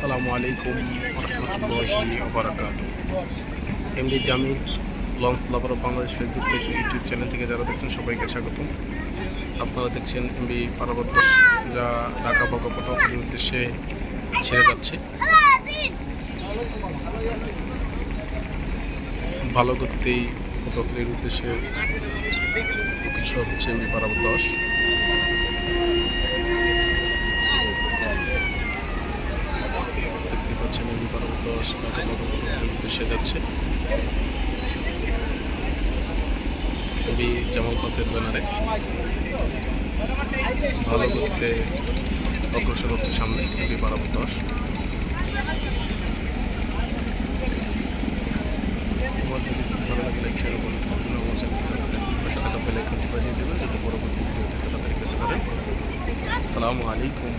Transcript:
আসসালামু আলাইকুম রহমতুল্লাহি ওবরাকাত MD Jamil, launch lover Bangladesh Facebook page YouTube channel থেকে যারা দেখছেন, সবাইকে স্বাগতম। আপনারা দেখছেন এমবি পারাবত যা ঢাকা বকপটকের উদ্দেশ্যে ছেড়ে যাচ্ছে। ভালো গতিতেই পটকের উদ্দেশ্যে অগ্রসর হচ্ছে এমবি পারাবত দশ দেখতে পাচ্ছেন এমবি পারাবত দশ ঢাকা উদ্দেশ্যে যাচ্ছে। কবি জামাল পাসের ব্যানারে। ভালো করতে অগ্রসর হচ্ছে সামনে এমবি পারাবত দশ ভালো লাগে লাইক দেবেন আসসালামু আলাইকুম